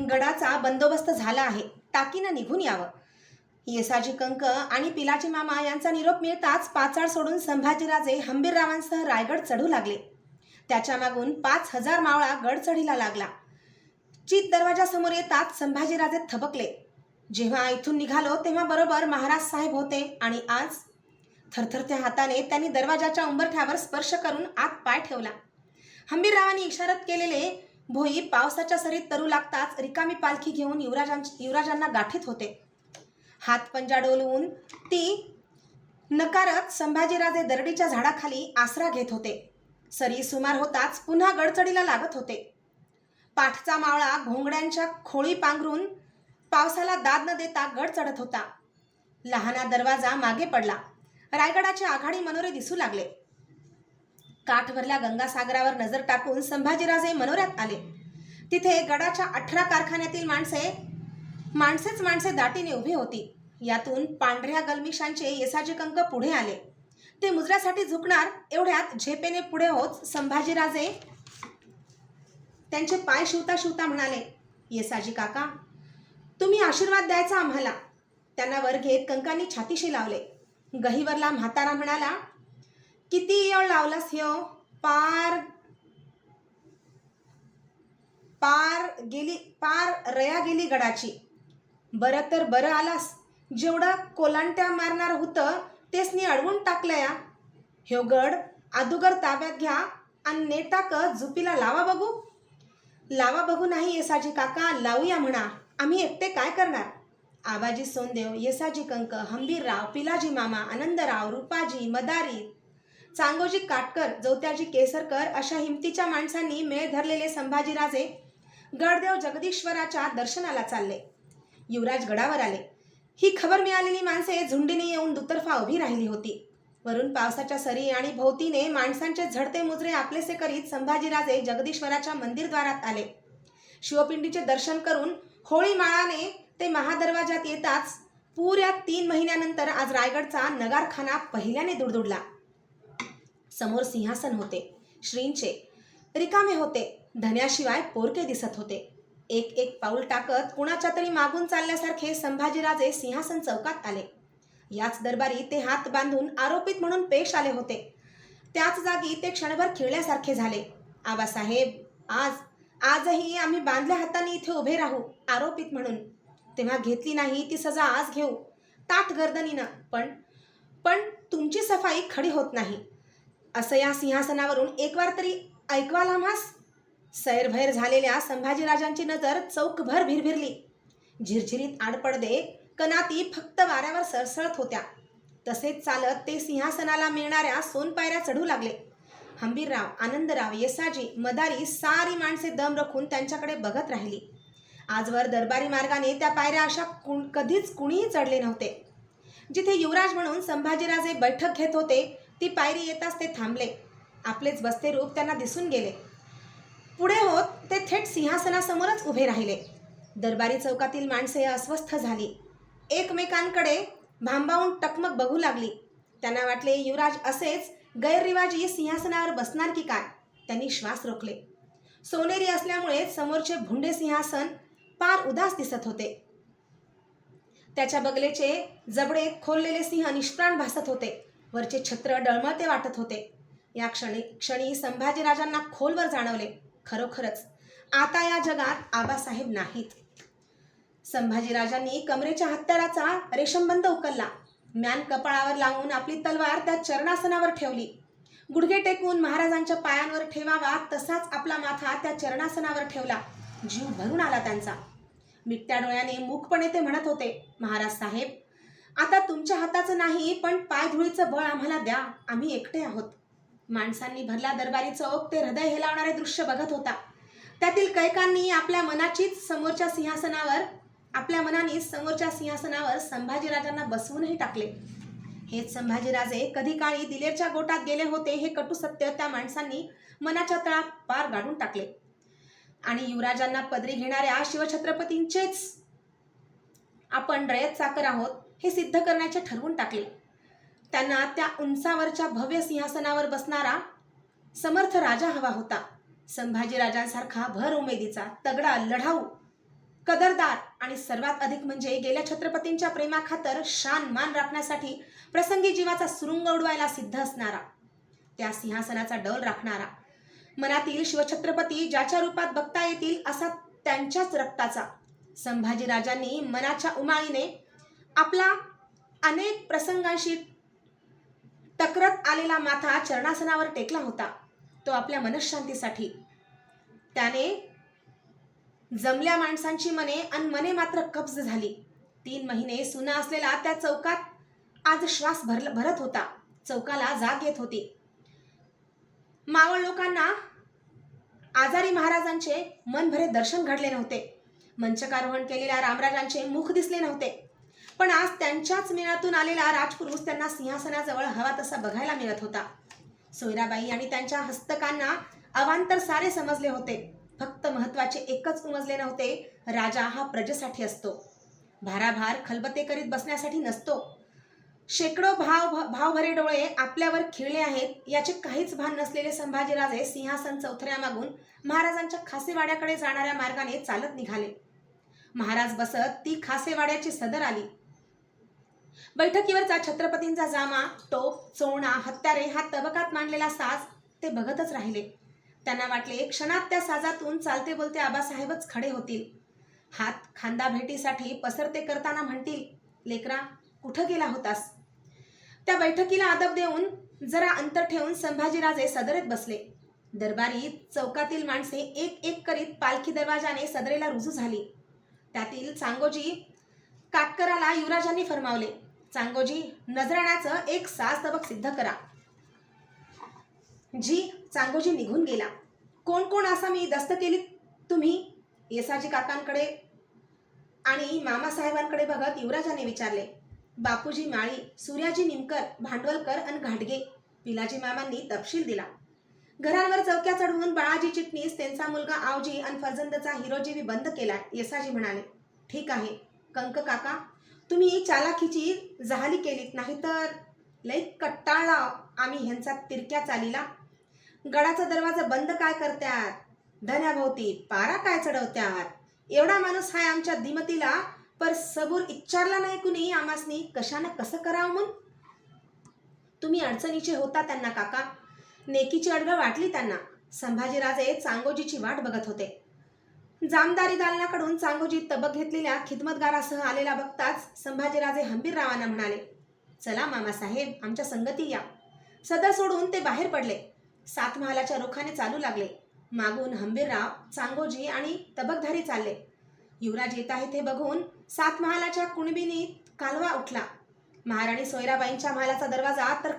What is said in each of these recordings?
गडाचा बंदोबस्त झाला आहे. टाकीनं निघून यावं. येसाजी कंक आणि पिलाजी मामा यांचा निरोप मिळताच पाचाड सोडून संभाजीराजे हंबीररावांसह रायगड चढू लागले. त्याच्या मागून पाच हजार मावळा गड चढीला लागला. चित दरवाजासमोर येताच संभाजीराजे थबकले. जेव्हा इथून निघालो तेव्हा बरोबर महाराज साहेब होते आणि आज थरथरत्या हाताने त्यांनी दरवाजाच्या उंबरठ्यावर स्पर्श करून आत पाय ठेवला. हंबीररावांनी इशारत केलेले भोई पावसाच्या सरीत तरू लागताच रिकामी पालखी घेऊन युवराजां युवराजांना गाठीत होते. हात पंजा डोलवून ती नकारत संभाजीराजे दरडीच्या झाडाखाली आसरा घेत होते. सरी सुमार होताच पुन्हा गडचडीला लागत होते. पाठचा मावळा घोंगड्यांच्या खोळी पांघरून पावसाला दाद न देता गड चढत होता. लहाना दरवाजा मागे पडला. रायगडाची आघाडी मनोरे दिसू लागले. काठभरल्या गंगासागरावर नजर टाकून संभाजीराजे मनोऱ्यात आले. तिथे गडाच्या अठरा कारखान्यातील माणसे माणसेच माणसे दाटीने उभी होती. यातून पांढऱ्या गलमिशांचे येसाजी कंक पुढे आले. ते मुजऱ्यासाठी झुकणार एवढ्यात झेपेने पुढे होत संभाजीराजे त्यांचे पाय शिवता शिवता म्हणाले येसाजी काका तुम्ही आशीर्वाद द्यायचा आम्हाला. त्यांना वर घेत कंकांनी छातीशी लावले. गहीवरला म्हातारा म्हणाला किती येळ लावलास ह्यो? पार पार गेली पार रया गेली गडाची. बरं तर बरं आलास. जेवढं कोलांट्या मारणार होतं तेच नी अडवून टाकलं या. ह्यो गड अदुगर ताब्यात घ्या आणि नेटाक झुपीला लावा बघू. लावा बघू नाही येसाजी काका लावूया म्हणा. आम्ही एकटे काय करणार? आबाजी सोनदेव येसाजी कंक हंबीरराव पिलाजी मामा आनंदराव रूपाजी मदारी चांगोजी काटकर जोत्याजी केसरकर अशा हिमतीच्या माणसांनी मेळ धरलेले संभाजीराजे गडदेव जगदीश्वराच्या दर्शनाला चालले. युवराज गडावर आले. ही खबर मिळालेली माणसे झुंडीने येऊन दुतर्फा उभी राहिली होती. वरून पावसाच्या सरी आणि भोवतीने माणसांचे झडते मुजरे आपलेसे करीत संभाजीराजे जगदीश्वराच्या मंदिरद्वारात आले. शिवपिंडीचे दर्शन करून होळी माळाने ते महादरवाजात येताच पुऱ्या तीन महिन्यानंतर आज रायगडचा नगारखाना पहिल्याने दुडदुडला. समोर सिंहासन होते श्रींचे. रिकामे होते धन्याशिवाय पोरके दिसत होते. एक एक पाऊल टाकत कुणाच्या तरी मागून चालल्यासारखे संभाजीराजे सिंहासन चौकात आले. याच दरबारी ते हात बांधून आरोपित म्हणून पेश आले होते. त्याच जागी ते क्षणभर खिळल्यासारखे झाले. आबासाहेब आज आजही आम्ही बांधल्या हाताने इथे उभे राहू आरोपित म्हणून. तेव्हा घेतली नाही ती सजा आज घेऊ. ताट गर्दनीनं पण पण तुमची सफाई खडी होत नाही. असं या सिंहासनावरून एक वार तरी ऐकवाल आम्हास? सैरभैर झालेल्या संभाजीराजांची नजर चौकभर भिरभिरली. झिरझिरीत आडपडदे कनाती फक्त वाऱ्यावर सरसळत होत्या. तसेच चालत ते सिंहासनाला मिळणाऱ्या सोनपायऱ्या चढू लागले. हंबीरराव आनंदराव येसाजी मदारी सारी माणसे दम रखून त्यांच्याकडे बघत राहिली. आजवर दरबारी मार्गाने त्या पायऱ्या अशा कुण कधीच कुणीही चढले नव्हते. जिथे युवराज म्हणून संभाजीराजे बैठक घेत होते ती पायरी येताच ते थांबले. आपलेच बसते रूप त्यांना दिसून गेले. पुढे होत ते थेट सिंहासनासमोरच उभे राहिले. दरबारी चौकातील माणसे अस्वस्थ झाली. एकमेकांकडे भांबावून टकमक बघू लागली. त्यांना वाटले युवराज असेच गैररिवाजी सिंहासनावर बसणार की काय? त्यांनी श्वास रोखले. सोनेरी असल्यामुळे समोरचे भुंडे सिंहासन पार उदास दिसत होते. त्याच्या बगलेचे जबडे खोललेले सिंह निष्प्राण भासत होते. वरचे छत्र डळमळते वाटत होते. या क्षणी क्षणी संभाजीराजांना खोलवर जाणवले. खरोखरच आता या जगात आबासाहेब नाहीत. संभाजीराजांनी कमरेच्या हत्याराचा रेशमबंद उकलला. म्यान कपाळावर लावून आपली तलवार त्या चरणासनावर ठेवली. गुडघे टेकून महाराजांच्या पायांवर ठेवावा तसाच आपला माथा त्या चरणासनावर ठेवला. जीव भरून आला त्यांचा. मिटत्या डोळ्याने मूकपणे ते म्हणत होते महाराज साहेब आता तुमच्या हाताचं नाही पण पायधुळीचं बळ आम्हाला द्या. आम्ही एकटे आहोत. माणसांनी भरला दरबारी चौक ते हृदय हेलावणारे दृश्य बघत होता. त्यातील कैकांनी आपल्या मनाचीच समोरच्या सिंहासनावर आपल्या मनाने समोरच्या सिंहासनावर संभाजीराजांना बसवूनही टाकले. हेच संभाजीराजे कधी काळी दिलेरच्या गोटात गेले होते हे कटू सत्य त्या माणसांनी मनाच्या तळात पार गाडून टाकले. आणि युवराजांना पदरी घेणाऱ्या शिवछत्रपतींचेच आपण रयत चाकर आहोत. हे सिद्ध करण्याचे ठरवून टाकले. त्यांना त्या उंचावरच्या भव्य सिंहासनावर बसणारा समर्थ राजा हवा होता. संभाजीराजांसारखा भर उमेदीचा तगडा लढाऊ कदरदार आणि सर्वात अधिक म्हणजे गेल्या छत्रपतींच्या प्रेमाखातर शान मान राखण्यासाठी प्रसंगी जीवाचा सुरुंग उडवायला सिद्ध असणारा त्या सिंहासनाचा डौल राखणारा. मनातील शिवछत्रपती ज्याच्या रूपात बघता येतील असा त्यांच्याच रक्ताचा. संभाजीराजांनी मनाच्या उमाळीने आपला अनेक प्रसंगांशी टकरत आलेला माथा चरणासनावर टेकला होता. तो आपल्या मनशांतीसाठी. त्याने जमल्या माणसांची मने आणि मने मात्र कब्ज झाली. तीन महिने सुना असलेला त्या चौकात आज श्वास भर भरत होता. चौकाला जाग येत होती. मावळ लोकांना आजारी महाराजांचे मनभरे दर्शन घडले नव्हते. मंचकारोहण केलेल्या रामराजांचे मुख दिसले नव्हते. पण आज त्यांच्याच मेळातून आलेला राजपुरुष त्यांना सिंहासनाजवळ हवा तसा बघायला मिळत होता. सोयराबाई आणि त्यांच्या हस्तकांना अवांतर सारे समजले होते. फक्त महत्त्वाचे एकच उमजले नव्हते राजा हा प्रजेसाठी असतो. भाराभार खलबते करीत बसण्यासाठी नसतो. शेकडो भाव भावभरे डोळे आपल्यावर खिळले आहेत याचे काहीच भान नसलेले संभाजीराजे सिंहासन चौथऱ्यामागून महाराजांच्या खासेवाड्याकडे जाणाऱ्या मार्गाने चालत निघाले. महाराज बसत ती खासेवाड्याची सदर आली. बैठकीवरचा छत्रपतींचा जामा टोप चोणा हत्यारे हा तबकात मांडलेला साज ते बघतच राहिले. त्यांना वाटले क्षणात त्या साजातून चालते बोलते आबासाहेबच खडे होतील. हात खांदा भेटीसाठी पसरते करताना म्हणतील लेकरा कुठं गेला होतास? त्या बैठकीला अदब देऊन जरा अंतर ठेवून संभाजीराजे सदरेत बसले. दरबारी चौकातील माणसे एक एक करीत पालखी दरवाजाने सदरेला रुजू झाली. त्यातील चांगोजी काटकराला युवराजांनी फरमावले चांगोजी नजराण्याचं एक सास तबक सिद्ध करा. जी चांगोजी निघून गेला. कोण कोण असा मी दस्त केली तुम्ही? येसाजी काकांकडे आणि मामासाहेबांकडे बघत युवराजाने विचारले बापूजी माळी सूर्याजी निमकर भांडवलकर आणि घाटगे पिलाजी मामांनी तपशील दिला. घरांवर चौक्या चढवून बाळाजी चिटणीस त्यांचा मुलगा आवजी आणि फरजंदचा हिरोजी बंद केला येसाजी म्हणाले ठीक आहे कंक काका तुम्ही चालाखीची जहाली केलीत नाहीतर लई कट्टाळला आम्ही ह्यांचा तिरक्या चालीला. गडाचा दरवाजा बंद काय करत्यात? धन्याभोवती पारा काय चढवत्यात? एवढा माणूस हाय आमच्या दिमतीला पर सबूर इच्छारला नाही कुणी आमासनी कशानं कसं करावं म्हणून? तुम्ही अडचणीचे होता त्यांना काका. नेकीची अडगळ वाटली त्यांना. संभाजीराजे चांगोजीची वाट बघत होते. जामदारी दालनाकडून चांगोजी तबक घेतलेल्या खिदमतगारासह आलेला बघताच संभाजीराजे हंबीररावांना म्हणाले चला मामासाहेब आमच्या संगती या. सदर सोडून ते बाहेर पडले. सात महालाच्या रोखाने चालू लागले. मागून हंबीरराव चांगोजी आणि तबकधारी चालले. युवराज येत आहे ते बघून सात महालाच्या कुणबिनीत कालवा उठला. महाराणी सोयराबाईंच्या महालाचा दरवाजा तर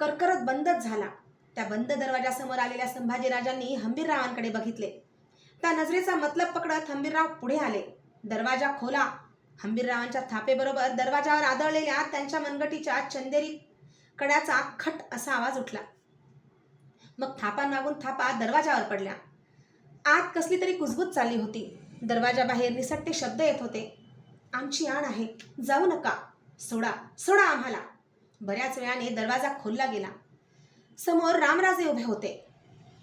करकरत बंदच झाला. त्या बंद दरवाजासमोर आलेल्या संभाजीराजांनी हंबीररावांकडे बघितले. त्या नजरेचा मतलब पकडत हंबीरराव पुढे आले. दरवाजा खोला. हंबीररावांच्या थापेबरोबर दरवाजावर आदळलेल्या त्यांच्या मनगटीच्या चंदेरी कड्याचा खट असा आवाज उठला. मग थापा मागून थापा दरवाजावर पडल्या. आत कसली तरी कुजबूज चालली होती. दरवाजाबाहेर निसट्टे शब्द येत होते. आमची आण आहे. जाऊ नका. सोडा. सोडा आम्हाला. बऱ्याच वेळाने दरवाजा खोलला गेला. समोर रामराजे उभे होते.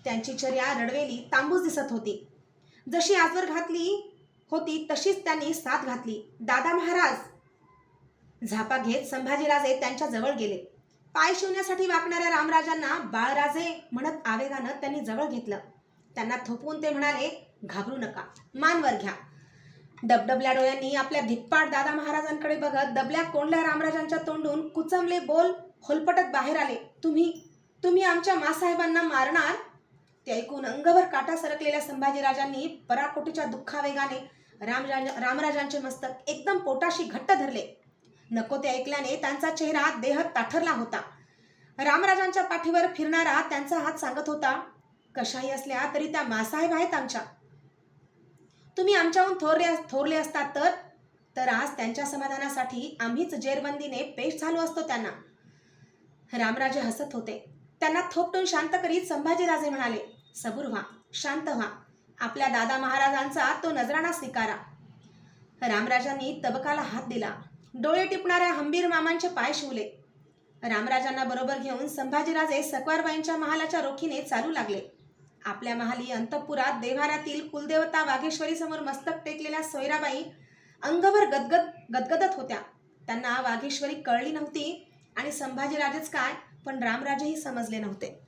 त्यांची चर्या रडवेली तांबूस दिसत होती. जशी आजवर घातली होती तशीच त्यांनी साथ घातली. दादा महाराज झापा घेत संभाजीराजे त्यांच्या जवळ गेले. पाय शिवण्यासाठी वाकणाऱ्या रामराजांना बाळराजे म्हणत आवेगानं त्यांनी जवळ घेतलं. त्यांना थोपवून ते म्हणाले घाबरू नका मानवर घ्या. डबडबल्या डोळ्यांनी आपल्या धिप्पाट दादा महाराजांकडे बघत दबल्या कोंडल्या रामराजांच्या तोंडून कुचमले बोल होलपटत बाहेर आले. तुम्ही तुम्ही आमच्या मासाहेबांना मारणार? ते ऐकून अंगभर काटा सरकलेल्या संभाजीराजांनी पराकोटीच्या दुःखावेगाने रामराज रामराजांचे मस्तक एकदम पोटाशी घट्ट धरले. नको ते ऐकल्याने त्यांचा चेहरा देह ताठरला होता. रामराजांच्या पाठीवर फिरणारा त्यांचा हात सांगत होता कशाही असल्या तरी त्या मासाहेब आहेत आमच्या. तुम्ही आमच्याहून थोरले थोरले असतात तर? तर आज त्यांच्या समाधानासाठी आम्हीच जेरबंदीने पेश झालो असतो त्यांना. रामराजे हसत होते. त्यांना थोपटून शांत करीत संभाजीराजे म्हणाले सबूर व्हा शांत व्हा. आपल्या दादा महाराजांचा तो नजराणा स्वीकारा. रामराजांनी तबकाला हात दिला. डोळे टिपणाऱ्या हंबीर मामांचे पाय शिवले. रामराजांना बरोबर घेऊन संभाजीराजे सकवारबाईंच्या महालाच्या रोखीने चालू लागले. आपल्या महाली अंतपुरात देव्हाऱ्यातील कुलदेवता वाघेश्वरीसमोर मस्तक टेकलेल्या सोयराबाई अंगभर गदगद गदगदत होत्या. त्यांना वाघेश्वरी कळली नव्हती आणि संभाजीराजेच काय पण रामराजेही समजले नव्हते.